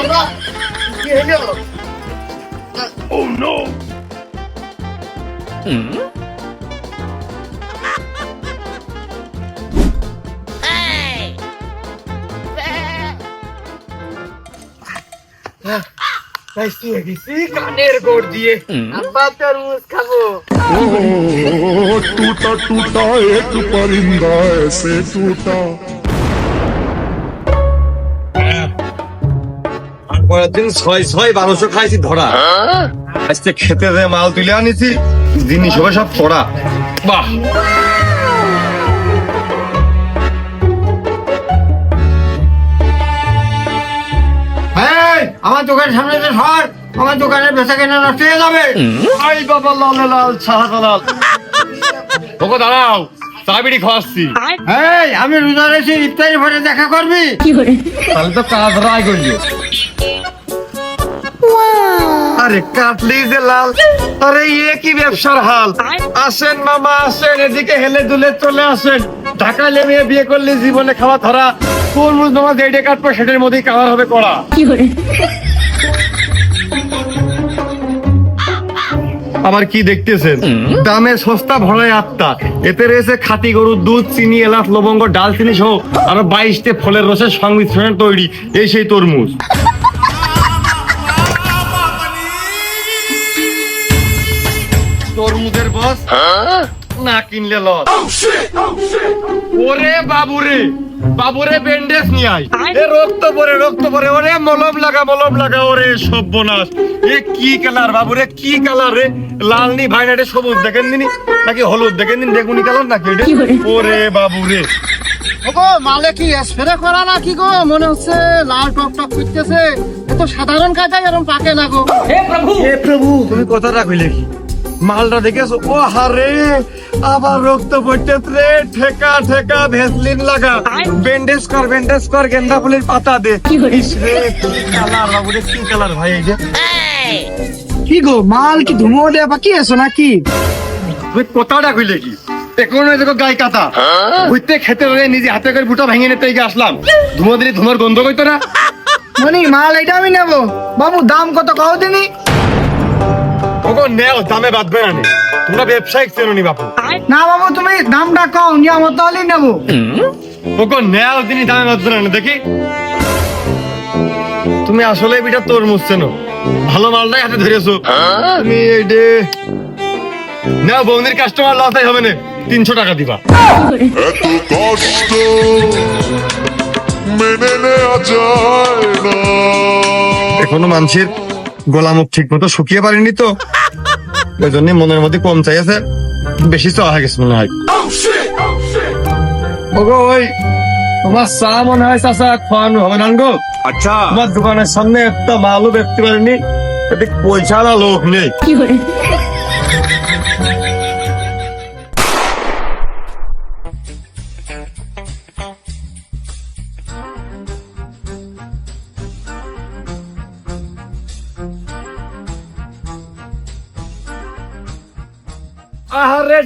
মামা কি হলো তাই শুয়ে গেছি কানের গোড় দিয়ে আব্বা তরমুজ খাবো ओ टूटा टूटा एक परिंदा ऐसे टूटा পরের দিন ছয় ছয় বারোশো খাইছি ধরা। আজকে খেতে যে মাল তুলে আনিছি জিনিস হবে সব পড়া। বাহ। আমার দোকানের সামনে যে সর আমার দোকানের বেচা কেনা নষ্ট হয়ে যাবে। আই বাবা লাল লাল ছাহা লাল ওকে দাঁড়াও চাবিড়ি খাওয়াচ্ছি এই আমি রোজা রেছি ইফতারি পরে দেখা করবি। তাহলে তো কাজ রায় করলি। আরে কাটলি যে লাল। আরে ইয়ে কি ব্যবসার হাল? আসেন মামা আসেন এদিকে হেলে দুলে চলে আসেন। ঢাকা লেমিয়ে বিয়ে করলে জীবনে খাওয়া ধরা। কোন তরমুজ নামা যেটা কাটবো সেটার মধ্যেই কালার হবে কড়া। আবার কি দেখতেছেন? দামে সস্তা ভরায় আত্মা। এতে রয়েছে খাতি গরুর দুধ চিনি এলাচ লবঙ্গ ডালচিনি সহ আরও বাইশটে ফলের রসের সংমিশ্রণে তৈরি। এই সেই তরমুজ। তরমুজের বস? না কিনলে লস। ওরে বাবুরে বাবুরে ব্যান্ডেজ নিয়ে আয়। এ রক্ত পরে রক্ত পরে ওরে মলম লাগা মলম লাগা ওরে সর্বনাশ। এ কি কালার বাবুরে কি কালার রে? লাল নি ভাই না সবুজ দেখেন দিনি নাকি হলুদ দেখেন দিন বেগুনি কালার নাকি এটা ওরে বাবুরে। ওগো মালে কি স্প্রে করা না কি গো? মনে হচ্ছে লাল টক টক করতেছে এ তো সাধারণ কাঁচাই এরকম পাকে না গো। হে প্রভু তুমি কথাটা কইলে কি? মালটা দেখেছ? ও হারে আবার রক্ত পড়তেছে রে ঠেকা ঠেকা ভেসলিন লাগা। ব্যান্ডেজ কর ব্যান্ডেজ কর গেন্দা ফুলের পাতা দে। কালার বাবুরে কি কালার ভাই এই যে। কি গো মাল কি ধুমো দেয়া বাকি আছো নাকি? তুই কথাটা কইলে কি? এখন দেখো গাই কাটা। বুঝতে খেতে হলে নিজে হাতে করে বুটা ভেঙে নিতে আসলাম। ধুমো দিলে ধুমোর গন্ধ কইতো না? মনি মাল এটা আমি নেব। বাবু দাম কত কও দিনি ওগো নেও দামে বাঁধবে না নে। তোমরা ব্যবসায়িক চেননি বাপু। না বাবু তুমি দামটা কও নি আমার তাহলেই নেব। ওগো নেও দিনই দামে বাঁধবে না নে, দেখি। তুমি আসলে বিটা তরমুজ চেনো। ভালো মালটাই হাতে ধরেছো। তুমি এই যে নেও বৌদির কাস্টমার লসাই হবে না। তিনশো টাকা দিবা। এত কষ্ট মেনে নেওয়া যায় না। এখনও মানুষের গলা ঠিক মতো শুকিয়ে পারেনি তো। ওই জন্য মনের মধ্যে কম চাই আছে। বেশি চাওয়া আহা গেছে মনে হয়। ওগো ওই তোমার চা মনে হয় চাচা খাওয়ানো হবে না গো? আচ্ছা। তোমার দোকানের সামনে একটা মালও দেখতে পারিনি। এতে পয়সা না লোক নেই।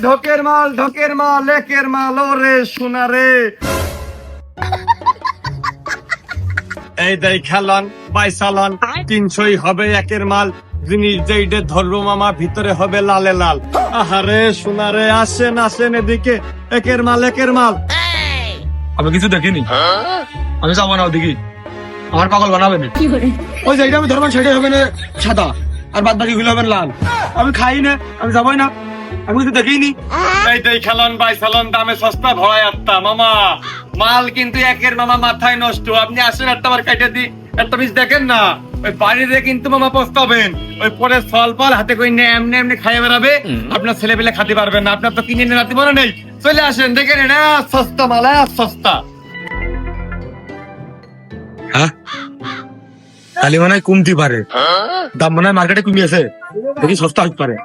ঢকের মাল ঢকের মাল একের মাল ওরে সোনা রে এই দেই খেলন বাইসালন তিনশোই হবে একের মাল জিনিস যেইটে ধরবো মামা ভিতরে হবে লালে লাল। আহারে সোনা রে আসেন আসেন এদিকে একের মাল একের মাল। আমি কিছু দেখিনি। আমি যাব না ওদিকে। আমার পাগল বানাবে না। ওই যেটা আমি ধরবেন সেটাই হবে না সাদা। আর বাদ বাকি গুলো হবে লাল। আমি খাই না আমি যাবোই না। আমি কিছু দেখিনি। এই দেই খেলন বাইসালন দামে সস্তা ভরাই আত্মা মামা। মাল কিন্তু একের মামা মাথায় নষ্ট। আপনি আসেন একটা বার কেটে দি একটা পিস দেখেন না। ওই বাড়িতে কিন্তু মামা পস্তাবেন। ওই পরে ফল ফল হাতে করে নিয়ে এমনি এমনি খাইয়ে বেড়াবে। আপনার ছেলে পেলে খাতে পারবেন না। আপনার তো কিনে নিয়ে রাতে মনে নেই। চলে আসেন দেখে নেন সস্তা মাল সস্তা। হ্যাঁ? খালি মনে হয় কমতি পারে দাম মনে হয় মার্কেটে কমিয়েছে। দেখি সস্তা হতে পারে।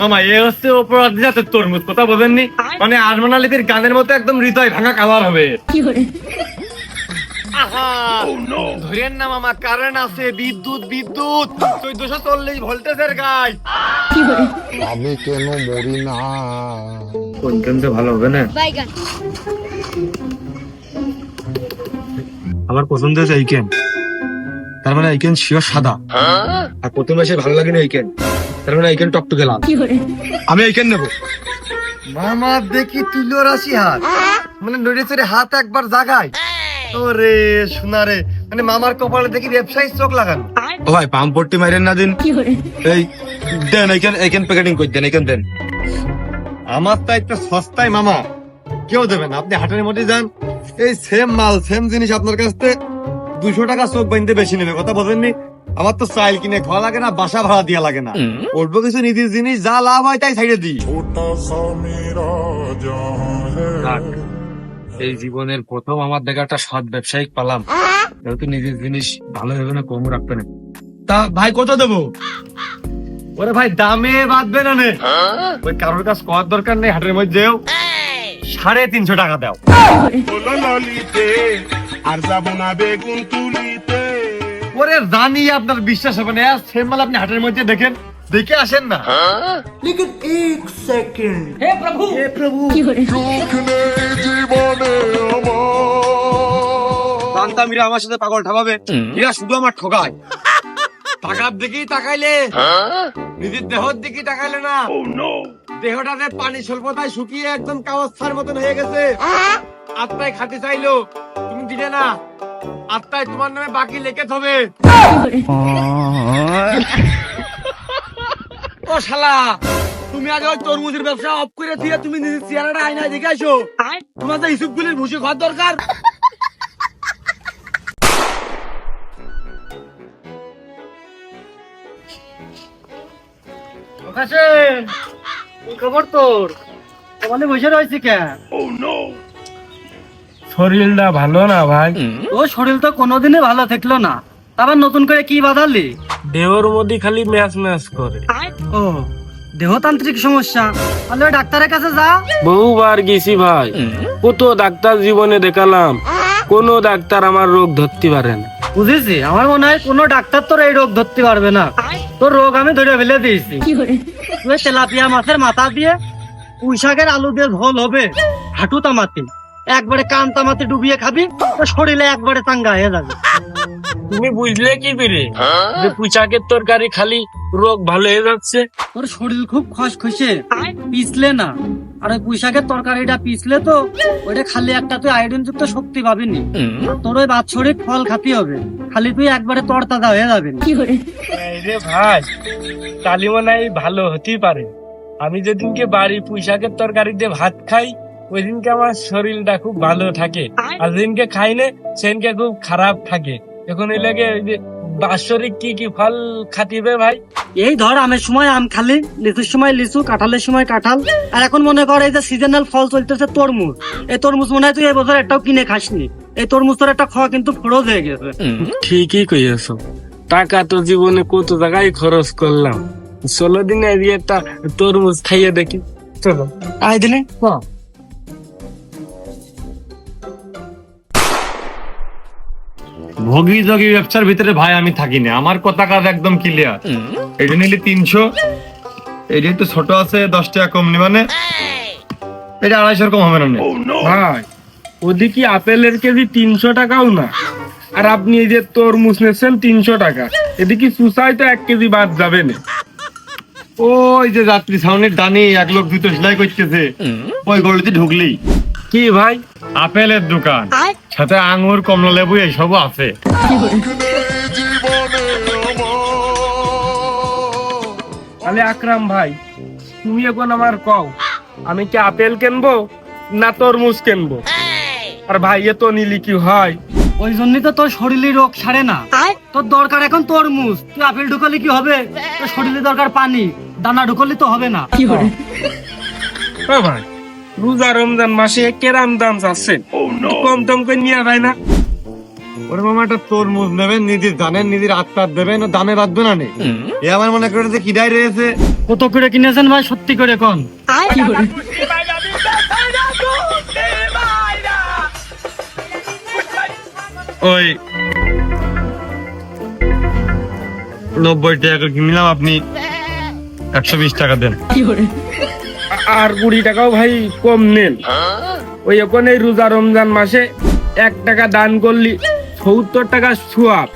মামা এ হচ্ছে অপরাধ জাতের তরমুজ কথা বোঝেননি মানে আরমান আলিদের গানের মতো একদম হৃদয় ভাঙা কালার হবে। ধরেন না মামা কারেন্ট আছে বিদ্যুৎ বিদ্যুৎ চোদ্দশো চল্লিশ ভোল্টেজের গাই আমি কেন মরি না? ভালো হবে না? আমার পছন্দ হয়েছে এই কেন তার মানে এইকেন শিওর সাদা। আর প্রথম এসে ভালো লাগে না এইকেন তার মানে এইকেন টকটকে লাল আমি নেব। মামা দেখি তুলো রাশি হাত মানে নড়ে চড়ে হাত একবার জাগায় ওরে সোনারে। মানে মামার কপালে দেখি ব্যবসায়ী চোখ লাগানো। ও ভাই পাম্প পট্টি মাইরেন না দিন। এই দেন এইকেন এইকেন প্যাকেটিং করে দেন দেন। আমার তো একটা সস্তায় মামা। কেউ দেবে না। আপনি হাটের মধ্যে যান। এই সেম মাল সেম জিনিস আপনার কাছ থেকে দুশো টাকা চোখ বাঁধতে বেশি নেবে। কথা বলেননি? আমার তো সাইল কিনে খাওয়া লাগে না বাসা ভাড়া দিয়া লাগে না। অল্প কিছু নিজের জিনিস যা লাভ হয় তাই সাইডে দিই। এই জীবনের প্রথম আমার দেখা একটা সৎ ব্যবসায়িক পালাম। যেহেতু নিজের জিনিস ভালো হবে না কম রাখতে না। তা ভাই কত দেবো? ওরে ভাই দামে বাঁধবে না ওই কারোর কাছ করার দরকার নেই হাটের মধ্যেও। সাড়ে তিনশো টাকা দাও। আর যাব না বেগুন তুলিতে। ওরে জানি আপনার বিশ্বাস হবে না। সেম মাল আপনি হাটের মধ্যে দেখেন। দেখে আসেন না। আমার জানতাম এরা আমার। সাথে পাগল এরা শুধু আমার ঠকায় টাকার দিকেই তাকাইলে নিজের দেহর দিকে তাকাইলে না। দেহটাতে পানি স্বল্পতায় শুকিয়ে একদম কাগজের মতন হয়ে গেছে। আত্মায় খাতে চাইলো তুমি দিলে না। আত্মায় তোমার নামে বাকি লেখে হবে ও শালা, তুমি আগে ওই তরমুজের ব্যবসা অফ করে দিয়ে তুমি নিজের চেহারাটা আয়নায় দেখে আসো। তোমার তো ইসুফগুলির ভুষে খাওয়ার দরকার। খবর তোর? তোমাদের বসে রয়েছে কেন? শরীরটা ভালো না ভাই? ও শরীর তো কোনোদিনই ভালো থাকল না। আবার নতুন করে কি বাঁধালি? দেহর মধ্যে খালি ম্যাচ ম্যাচ করে। ও দেহতান্ত্রিক সমস্যা। তাহলে ডাক্তারের কাছে যা। বহুবার গেছি ভাই। কত ডাক্তার জীবনে দেখালাম। কোন ডাক্তার আমার রোগ ধরতে পারে না। বুঝেছি আমার মনে হয় কোনো ডাক্তার তোর এই রোগ ধরতে পারবে না। তোর রোগ আমি ধরে ফেলে দিয়েছি। তেলাপিয়া মাছের মাথা দিয়ে পুঁই শাকের আলু দিয়ে ঝোল হবে। হাঁটু তামাতে। একবারে কান তামাতে ডুবিয়ে খাবি শরীরে একবারে চাঙ্গা হয়ে যাবে। তুমি বুঝলে কি করে? যে পুঁচাকের তরকারি খালি রোগ ভালো হয়ে যাচ্ছে। তোর শরীর খুব খসখসে পিছলে না। আর ওই পুঁইশাকের তরকারিটা পিছলে তো ওইটা খালি একটা তুই আয়োডিন যুক্ত শক্তি পাবিনি। তোর ওই বাৎসরিক ফল খাতি হবে। খালি তুই একবারে তরতাজা হয়ে যাবি। এই রে ভাই তালি মনে ভালো হতেই পারে। আমি যেদিনকে বাড়ি পুঁইশাকের তরকারি দিয়ে ভাত খাই ওই দিনকে আমার শরীরটা খুব ভালো থাকে। আর যেদিনকে খাই না সেদিনকে খুব খারাপ থাকে। এখন এই লাগে ওই যে বাৎসরিক কি কি ফল খাতিবে ভাই? এই ধর আমের সময় আম খালি লিচুর সময় লিচু কাঁঠালের সময় কাঁঠাল। আর এখন মনে কর এই যে সিজনাল ফল চলতেছে তরমুজ। এই তরমুজ মনে হয় তুই এই বছর একটাও কিনে খাসনি। এই তরমুজ তোর একটা খাওয়া কিন্তু ফরজ হয়ে গেছে। ঠিকই কইয়াছ। টাকা তো জীবনে কত জায়গায় খরচ করলাম। ষোলো দিনে একটা তরমুজ খাইয়ে দেখি। চলো। আয় দিলে? ভোগী যোগী ব্যবসার ভিতরে ভাই আমি থাকি না আমার কথা কাজ একদম ক্লিয়ার এটা নিলে তিনশো। এটা একটু ছোট আছে দশ টাকা কম নি। মানে এটা আড়াইশোর কম হবে না ভাই ওদিকে আপেলের কেজি তিনশো টাকাও না। আর আপনি এই যে তরমুজ নিচ্ছেন তিনশো টাকা। এদিকে সুসাই তো এক কেজি বাদ যাবে না। ওই যে যাত্রী সাউনের ডানি এক লোক দুটো সেলাই করতেছে। ওই গলিতে ঢুকলি। কি ভাই? আপেলের দোকান। সাথে আঙ্গুর কমলা লেবু এইসবও আছে। তাহলে আকরাম ভাই তুমি এখন আমার কও আমি কি আপেল কিনবো না তরমুজ কিনবো? আর ভাই এ তো নিলি কি হয়। ওই জন্যই তো তোর শরীরে রোগ সারে না। তোর দরকার এখন তরমুজ। তুই আপেল ঢুকালে কি হবে? তোর শরীরে দরকার পানি। দানা ঢুকালে তো হবে না। ও ভাই রোজা রমজান মাসে কেরাম দাম যাচ্ছে। কম টম করে নিয়ে যায় না। ওরে মামা একটা তরমুজ নেবেন নিজের জানেন নিজের আত্মার দেবেন দামে বাঁধবে না নে? এ আমার মনে করে যে কিডাই রয়েছে। কত করে কিনেছেন ভাই সত্যি করে কোন? ওই নব্বই টাকা কিনলাম আপনি একশো বিশ টাকা দেন। আ- আর কুড়ি টাকাও ভাই কম নেন। ওই এখন এই রোজা রমজান মাসে এক টাকা দান করলি সত্তর টাকা সোয়াব।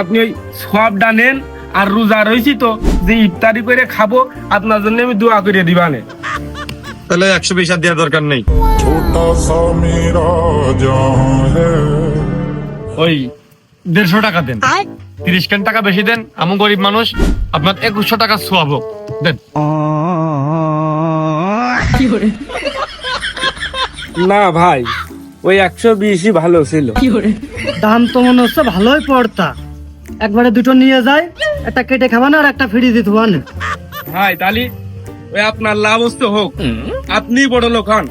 আপনি ওই সোয়াবটা নেন আর রোজা রয়েছি তো যে ইফতারি করে খাব আপনার জন্য আমি দোয়া করে দিবানে তাহলে একশো বিশ আর দেওয়ার দরকার নেই। ওই দেড়শো টাকা দেন। তিরিশ কেন টাকা বেশি দেন আমি গরিব মানুষ আপনার একুশশো টাকা সোয়াবো দেন। না ভাই ওই একশো বিশই ভালো ছিল। দাম তো মনে হচ্ছে ভালোই পড়তা। একবারে দুটো নিয়ে যায় একটা কেটে খাবা না আর একটা ফ্রি দিতে না ভাই তালি ওই আপনার লাভ হচ্ছে হোক। আপনি বড় লোক হন।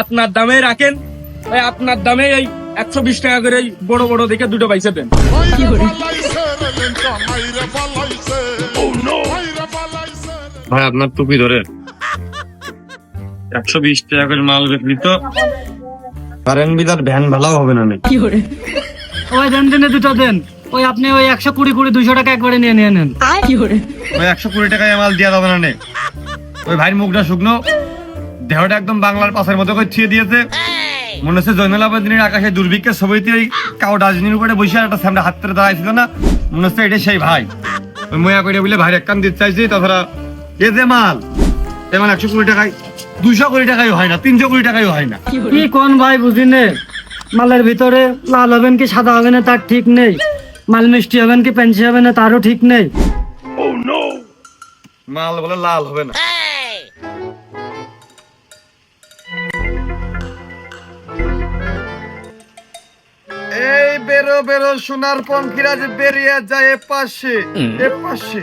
আপনার দামে রাখেন ওই আপনার দামে এই একশো বিশ টাকা করে এই বড় বড় দেখে দুটো পয়সা দেন। ভাই আপনার টুপি ধরে একশো বিশ টাকা করে মাল বিক্রি তো কারেন্ট বিদার ভ্যান ভালো হবে না নাকি? ওই দেন দিনে দুটো দেন। ওই আপনি ওই একশো কুড়ি কুড়ি দুশো টাকা একবারে নিয়ে নিয়ে নেন। ওই একশো কুড়ি টাকায় মাল দেওয়া যাবে না নে। ওই ভাইয়ের মুখটা শুকনো। দেহটা একদম বাংলার পাশের মতো করে থিয়ে দিয়েছে। মনে হচ্ছে জৈনুল আবেদিনের আকাশে দুর্ভিক্ষের ছবিতে ওই কাউ ডাস্টবিনের উপরে বসে একটা সামনে হাত ধরে দাঁড়াইছিল না? মনে হচ্ছে এটা সেই ভাই। ওই ময়া করে বলে ভাইয়ের এক কান দিতে চাইছি তাছাড়া এ যে মাল এ মাল একশো কুড়ি টাকায় দুশো কোটি টাকায় হয় না তিনশো কোটি টাকায় হয় না। কি কোন ভাই বুঝি নে? মালের ভিতরে লাল হবেন কি সাদা হবে না তার ঠিক নেই। মাল মিষ্টি হবেন কি পেন্সি হবে না তারও ঠিক নেই। মাল বলে লাল হবে না। এই বেরো বেরো সোনার পঙ্খিরা যে বেরিয়ে যায় এ পাশে এ পাশে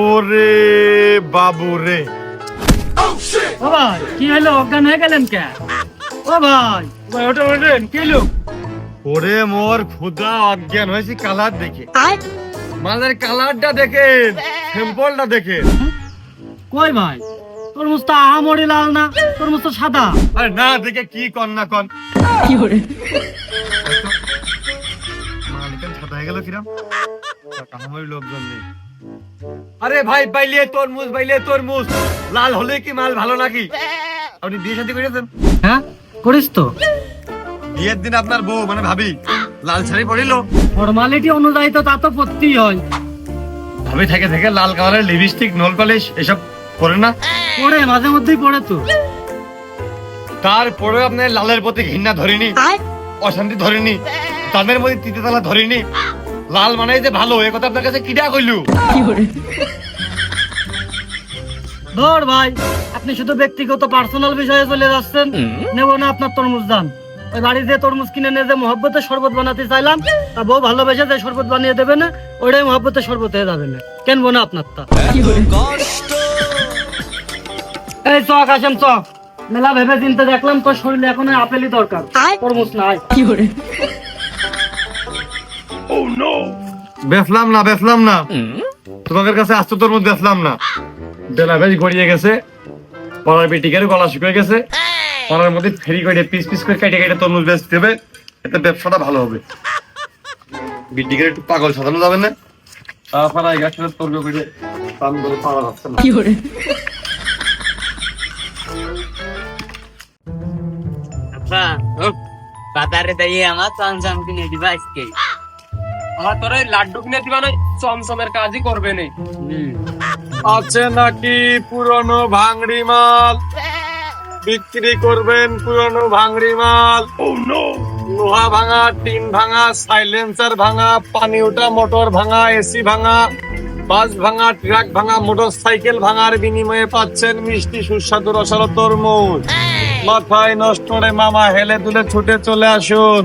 ওরে বাবু রে ও ভাই কি হলো? অজ্ঞান হয়ে গেলেন কে? ও ভাই ভাই ওটা ওঠেন কি লোক ওরে মোর খুদা অজ্ঞান হয়েছি কালার দেখে। মালের কালারটা দেখেন সিম্পলটা দেখেন কই ভাই? তরমুজ তো আহামরি লাল না? তরমুজ তো সাদা? আরে না দেখে কি কন না কন মালিকের সাদা হয়ে গেল কিরাম। আমার লোকজন নেই। আরে ভাই বাইলে তরমুজ বাইলে তরমুজ। লাল হলে কি মাল ভালো নাকি? আপনি বিয়ে শাদী করেছেন? হ্যাঁ করিস তো। বিয়ের দিন আপনার বউ মানে ভাবি লাল শাড়ি পরিল। ফর্মালিটি অনুযায়ী তো তা তো করতেই হয়। ভাবি থেকে থেকে লাল কালারের লিপস্টিক নোল পালিশ এসব করে না? পড়ে মাঝে মধ্যেই পড়ে তো। তারপরে আপনার লালের প্রতি ঘৃণা ধরেনি অশান্তি ধরেনি তাদের মধ্যে তৃতীয় তলা ধরেনি। লাল মানে যে ভালো এ কথা আপনার কাছে কিডা কইলু? ধর ভাই আপনি শুধু ব্যক্তিগত পার্সোনাল বিষয়ে চলে যাচ্ছেন নেব না আপনার তরমুজ দাম ওই বাড়িতে তরমুজ কিনে নিয়ে যে মহব্বতের শরবত বানাতে চাইলাম তা বউ ভালোবেসে যে শরবত বানিয়ে দেবে না ওইটাই মহব্বতের শরবত হয়ে যাবে না। কেনবো না আপনার তা? এই চক আসেন চক মেলা ভেবে চিন্তা দেখলাম তোর শরীরে এখন আপেলই দরকার। তরমুজ নাই। বেচলাম না বেচলাম না। তোমাদের কাছে আসতো তোর মধ্যে বেচলাম না। বেলা বেশ গড়িয়ে গেছে পড়ার বেটিকের গলা শুকিয়ে গেছে। পড়ার মধ্যে ফেরি করে পিস পিস করে কেটে কেটে তরমুজ বেচতে হবে এতে ব্যবসাটা ভালো হবে। বিটিকের একটু পাগল সাজানো যাবে না? তারপরে এই গাছটা তর্ক করে ধরে পাওয়া যাচ্ছে না। আচ্ছা বাজারে দাঁড়িয়ে আমার চান চান কিনে দিবা আজকে। আমার তোর ওই লাড্ডু কিনে দিবা নয় চমচমের কাজই করবে নেই আছে নাকি পুরনো ভাঙড়ি মাল? বিক্রি করবেন পুরনো ভাঙড়ি মাল। লোহা ভাঙা টিন ভাঙা সাইলেন্সার ভাঙা পানি ওঠা মোটর ভাঙা এসি ভাঙা বাস ভাঙা ট্রাক ভাঙা মোটর সাইকেল ভাঙার বিনিময়ে পাচ্ছেন মিষ্টি সুস্বাদু রসালো তরমুজ। মাথায় নষ্ট রে মামা হেলে দুলে ছুটে চলে আসুন।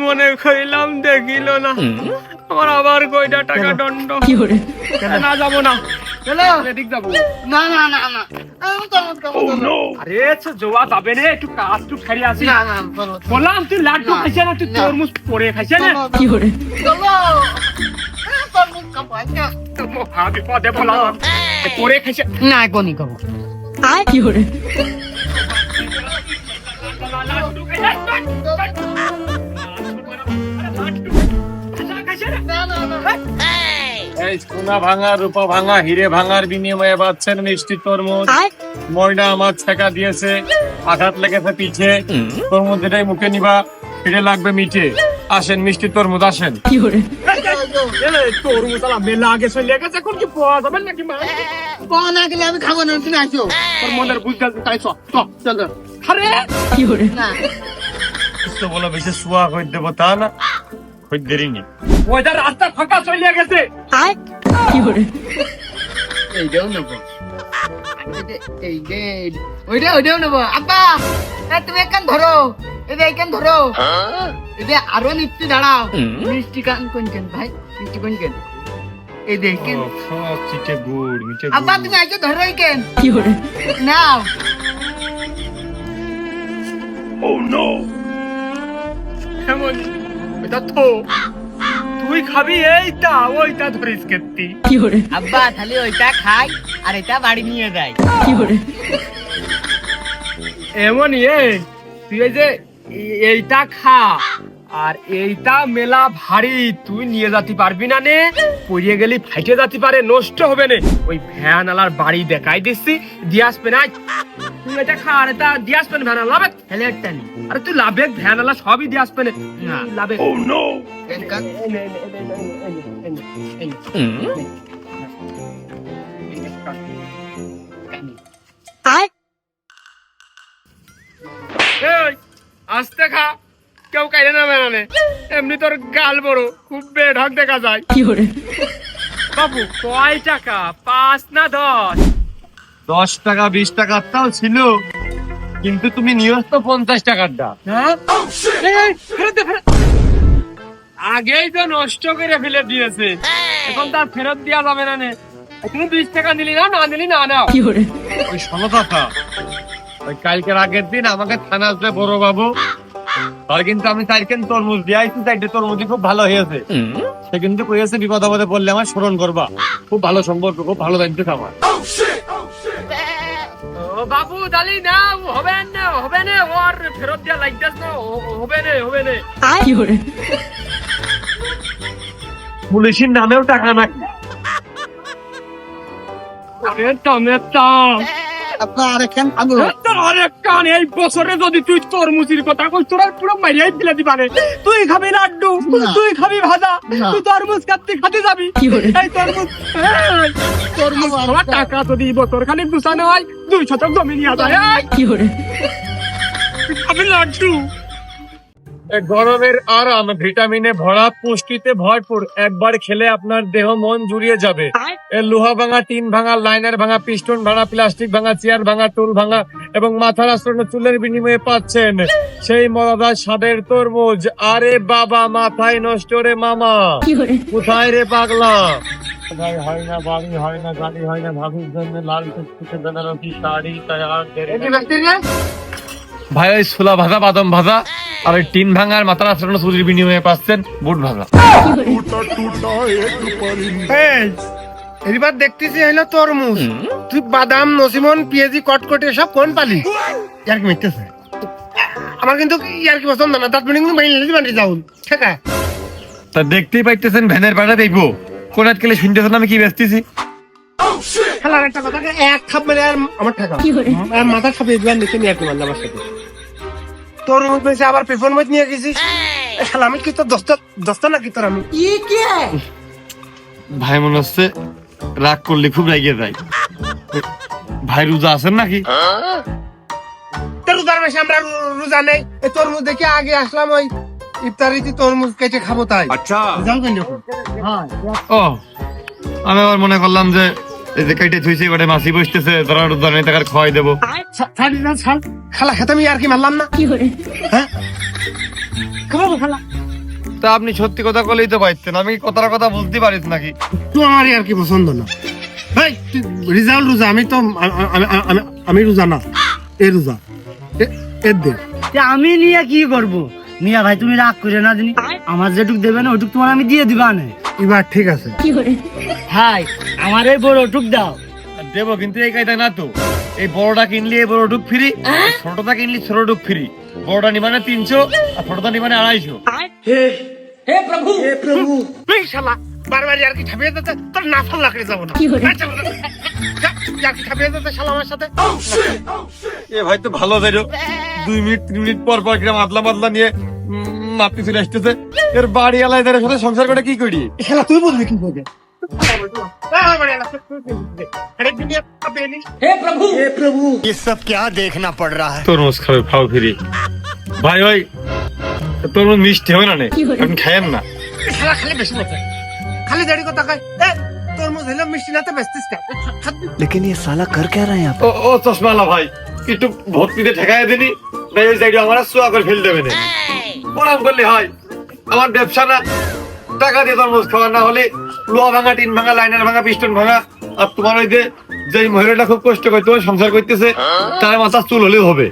মনে কইলাম দেখিল না। আমার আবার কয়টা টাকা দণ্ড। না যাব না? না না না না। চলো। আরে জোয়া যাবে রে একটু কাজ টু খাই আসি। না না বললাম তুই লাড্ডু না, খাইছে না তুই না। তরমুজ পরে খাইছে না? চলো তরমুজ খাব আচ্ছা ভাবি পদে বললাম পরে খাইছে। না এই সোনা ভাঙা রূপা ভাঙা হিরে ভাঙার বিনিময়ে পাচ্ছেন মিষ্টি তরমুজ। ময়না আমার ছেকা দিয়েছে আঘাত লেগেছে পিঠে। তরমুজ এটাই মুখে নিবা ফিরে লাগবে মিঠে। আসেন মিষ্টি তরমুজ আসেন। তরমুজ মেলা আগে চলে গেছে এখন কি পাওয়া যাবে নাকি মা? পাওয়া না গেলে আমি খাব না তুমি আসো তোর মনের বুঝতে তাই চ চ চলো আরে! না। তো বেশি শুয়া হয়ে দেবো তা না হয়ে দেরি নি ওইটা রাস্তা ফাঁকা চলে গেছে। এইটাও নেব। এই যে ওইটা ওইটাও নেব। আব্বা এ, তুমি একখান ধরো। এই যে এইখান ধরো। এই যে আরও নিচ্ছি দাঁড়াও। মিষ্টি কান কোন কেন ভাই? মিষ্টি কোন কেন? এই দেখেন চিটে গুড় মিঠে আব্বা তুমি আইছো ধরো এইখান নাও। এমন এটা তো তুই খাবি এইটা ওইটা ধরিস কেতি আব্বা তাহলে ওইটা খাই আর এটা বাড়ি নিয়ে যাই। এমন এ তুই এই যে এইটা খা। আর এইটা মেলা ভারী তুই নিয়ে যেতে পারবি না নে পড়িয়ে গেলি ফাইটে যাতে পারে নষ্ট হবে না ওই ভ্যান আলার বাড়ি দেখাই দিচ্ছি দিয়ে আসবে না তুই এটা খা আর এটা দিয়ে আসবে ভ্যান লাভে নি আরে তুই লাভে ভ্যান আলা সবই দিয়ে আসবে না না। লাভে এনকান এই, আস্তে খা কেউ কাইলে না বেড়ানে। এমনি তোর গাল বড় খুব বেঢক দেখা যায়। বাবু কয় টাকা? পাঁচ না দশ? দশ টাকা বিশ টাকার তাও ছিল। কিন্তু তুমি নিয়েছ তো পঞ্চাশ টাকারটা হ্যাঁ। আগেই তো নষ্ট করে ফেলে দিয়েছে। এখন তার ফেরত দেওয়া যাবে না নে। তুমি বিশ টাকা নিলি না না নিলি না নাও। ওই ষোলো টাকা ওই কালকের আগের দিন আমাকে থানা আসবে বড় বাবু আর কিন্তু আমি চাইছেন তরমুজ দিয়ে আইছি চাইতে তরমুজ খুব ভালো হয়েছে। সে কিন্তু কইয়াছে বিপদ আপদে পড়লে আমার স্মরণ করবা। খুব ভালো সম্পর্ক খুব ভালো দায়িত্ব আমার। বাবু দালি না হবে না হবে না ওর ফেরত দেওয়া লাগতেছ না হবে না হবে না। পুলিশের নামেও টাকা না আরে টমেটো। আপনার আরেকখান খাব তোর অনেক এই বছরে যদি তুই তরমুজির কথা কই তোরা পুরো মারিয়াই ফেলে দিবা রে। তুই খাবি লাড্ডু তুই খাবি ভাজা তুই তরমুজ কাটতে খাতে যাবি। এই তরমুজ তরমুজ। আমার টাকা যদি বছর খালি গুছানো হয় দুই শতক জমি নিয়ে যায় কি তুই খাবি লাড্ডু। গরমের আরাম ভিটামিনে ভরা পুষ্টিতে ভরপুর। একবার খেলে আপনার দেহ মন জুড়িয়ে যাবে। লোহা ভাঙা টিন ভাঙা লাইনার ভাঙা পিস্টন ভাঙা প্লাস্টিক ভাঙা চেয়ার ভাঙা টুল ভাঙা এবং মাথার আশ্রয় চুলের বিনিময়ে পাচ্ছেন সেই মজাদার স্বাদের তরমুজ। আরে বাবা মাথায় নষ্ট রে মামা। কোথায় রে পাগলা? হয় না বাড়ি হয় না গাড়ি হয় না ভাবির জন্য লাল টুকটুকে বেনারসি শাড়ি তায়ার ভাই ওই ছোলা ভাজা বাদাম ভাজা আর ওই টিন ভাঙার মাথা আশ্রানো চুরির বিনিময়ে পাচ্ছেন বুট ভাজা। এবার দেখতেছি হইল তরমুজ। তুই বাদাম নসিমন পিএজি কটকটে সব কোন পালি? ইয়ার কি মিটতেছে আমার কিন্তু ইয়ার কি পছন্দ না তার মিনিং বাইলে বানি যাও। ঠেকা। তা দেখতেই পাইতেছেন ভ্যানের পাড়া দেইবো কোনাত কেলে শুনতেছেন আমি কি ব্যস্তিছি oh, খেলার একটা কথা এক খাপ মানে আর আমার টাকা আর মাথা খাপে দিলাম দেখে নিয়ে আর আমার সাথে তোর মুখ পেয়েছে আবার পেপর মত নিয়ে গেছিস? শালা আমি কি তোর দশটা দশটা নাকি তোর আমি? কি? ভাই মনে হচ্ছে রাগ করলে খুব রেগে যায় ভাই রোজা আছেন নাকি? রোজার বেশি আমরা রোজা নেই। তরমুজ দেখে আগে আসলাম ওই ইফতারিতে তরমুজ কেটে খাব তাই। আচ্ছা। ও আমি আবার মনে করলাম যে এই যে কেটে থুইছি এবারে মাসি বসতেছে তাকে খাওয়াই দেবো। ছাড়ি না ছাড় খালা খেতে আমি আর কি মারলাম না? হ্যাঁ? খাব খালা। তা আপনি সত্যি কথা বলেই তো পাইতেন আমি কথার কথা বুঝতে পারিস নাকি? তো আমার আর কি পছন্দ না। ভাই রিজাল রোজা আমি তো আমি- রোজা না এ রোজা এ- এর দে। আমি নিয়ে কি করব? মিয়া ভাই তুমি রাগ করে না দিনি আমার যেটুক দেবে না ওটুক তোমার আমি দিয়ে দিবা না এবার ঠিক আছে। হাই আমার এই বড়টুক দাও। দেবো কিন্তু এই কায়দা না তো। এই বড়টা কিনলি এই বড় বড়টুক ফ্রি। ছোটটা কিনলি ছোট ছোটটুক ফ্রি। বড়টা নিবানে তিনশো আর ছোটটা নিবানে আড়াইশো। প্রভু। শালা। বারবার আর কি ঠাপিয়ে দিতে তোর নাফাল লাকড়ে যাব না। আর কি ঠাপিয়ে দিতে শালা আমার সাথে। এ ভাই তো ভালো যাইরো দুই মিনিট তিন মিনিট পর পর কিরম আদলা বাদলা নিয়ে মাপতে চলে আসতেছে। এর বাড়ি আলাই এদের সাথে সংসার করে কি করি? খেলা তুই বলবি কি করবে তরমুজ খাবে ফাও ফিরি। ভাই ভাই তরমুজ মিষ্টি হবে না নে? আপনি খায়েন না। শালা খালি বেশি খালি দাড়ি কথা কয় এ, তরমুজ হইলে মিষ্টি নাতে বেচতিস কা लेकिन ये साला कर क्या रहे हैं आप ও ও চশমালা ভাই একটু ভক্তিতে ঠেকাই দিনি না ওই সাইডে আমার সোয়া করে ফেল দেবে না প্রণাম করলে হয় আমার ব্যবসা না টাকা দিয়ে তরমুজ খাওয়া না হলে লোহা ভাঙা টিন ভাঙা লাইনার ভাঙা পিস্টন ভাঙা আর তোমার ওই যে যে মহিলাটা খুব কষ্ট করে তোমার সংসার করতেছে তার মাথা চুল হলেও হবে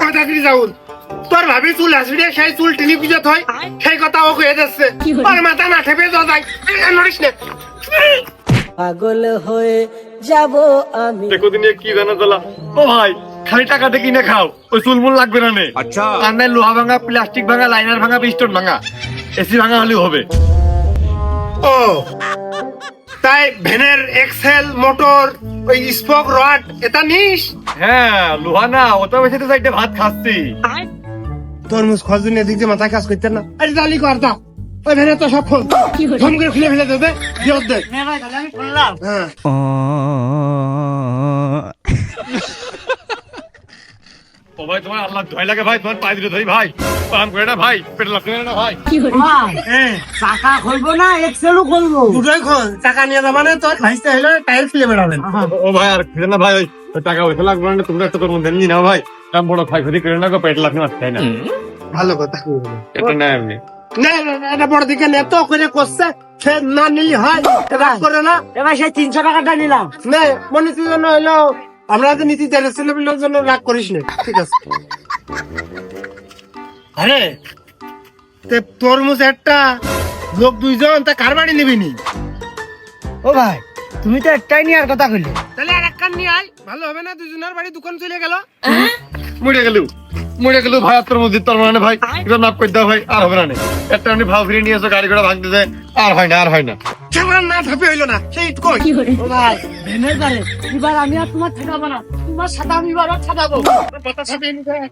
কথা কি যাউন তোর ভাবি চুল আসবে সেই চুল টিনি পিজত হয় সেই কথা ও কয়ে যাচ্ছে আর মাথা না ঠেপে যায় নড়িস না? পাগল হয়ে যাব আমি। দেখো দিন কি জানা তোলা ও ভাই খালি টাকাতে কিনে খাও ওই চুলমুল লাগবে না নে? আচ্ছা। আর লোহা ভাঙা প্লাস্টিক ভাঙা লাইনার ভাঙা পিস্টন ভাঙা এসি ভাঙা হলেও হবে। ও তাই ভ্যানের এক্সেল মোটর ওই স্পক রড এটা নিস। হ্যাঁ লোহা না ওটা বেশি তো সাইডে ভাত খাচ্ছি। তরমুজ খাওয়ার জন্য এদিক দিয়ে মাথায় কাজ করতে না। আরে জালি করতা ওই ভ্যানে তো সব ফোন ফোন করে খুলে ফেলে দেবে দিয়ত দে। আমি শুনলাম। হ্যাঁ। ও ভাই তোমার আল্লাহ ভয় লাগে ভাই তোমার পায়ে দিলে ধরি ভাই। পাম করে না ভাই পেটে লাগবে না ভাই। চাকা খুলবো না এক্সেলও খুলবো। দুটোই খোল টাকা নিয়ে যাবা না তোর খাইতে হলে টায়ার খুলে বেড়াবেন ও ভাই আর খেলে না ভাই ওই ওই টাকা পয়সা লাগবে না তোমরা একটা তোর মধ্যে নিয়ে নাও ভাই। বড় করে না গো পেট তাই না। ভালো কথা এটা না এমনি না না, না, এটা বড় দিকে নে করে করছে সে না নিলি হয় রাগ করে না। এবার সেই তিনশো টাকাটা নিলাম। নে মনীষীর জন্য হইল আমরা যে নীতি দেড় ছেলেপিলের জন্য রাগ করিস না ঠিক আছে। আরে তে তরমুজ একটা লোক দুইজন তা কার বাড়ি নিবি নি? ও ভাই তুমি তো একটাই নিয়ে আর কথা কইলে। তাহলে আর একখান নিয়ে আয় ভালো হবে না দুজনের বাড়ি দোকান চলে গেল। মরে গেলু মরে গেলু ভাই আর তোর মধ্যে তোর মানে ভাই এটা মাফ করে দাও ভাই আর হবে না একটা আমি ভাও ফিরে নিয়ে এসো গাড়ি ঘোড়া ভাঙতে যায় আর হয় না আর হয় না। না ধাপে হইল না সেই কই? ও ভাই। পারে এবার আমি আর তোমার ঠেকাবো না তোমার সাথে আমি এবার আর ঠেকাবো। কথা ছাপিয়ে নিতে হয়।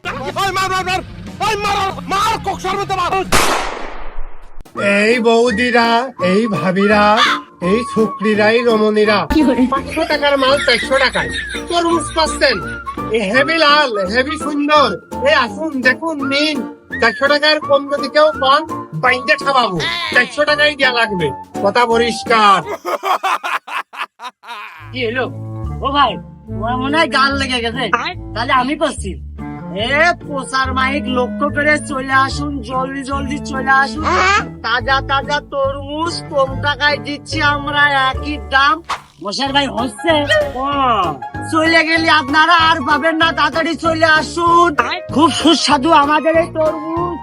এই বৌদিরা এই ভাবিরা এই শুক্রিরাই রমণীরা। পাঁচশো টাকার মাল চারশো টাকায়। তরমুজ পাচ্ছেন। এই হেভি লাল হেভি সুন্দর। এই আসুন দেখুন নিন। চারশো টাকার কম যদি কেউ পান বাইন্দে খাওয়াবো। চারশো টাকাই দেওয়া লাগবে। কথা পরিষ্কার। কি হলো? ও ভাই মনে হয় গাল লেগে গেছে। তাহলে আমি করছি এ পোষার মাইক লক্ষ্য করে চলে আসুন জলদি জলদি চলে আসুন। তাজা তাজা তরমুজ কম টাকায় দিচ্ছি আমরা একই দাম। মশার ভাই হচ্ছে? চলে গেলে আপনারা আর পাবেন না তাড়াতাড়ি চলে আসুন। খুব সুস্বাদু আমাদের এই তরমুজ।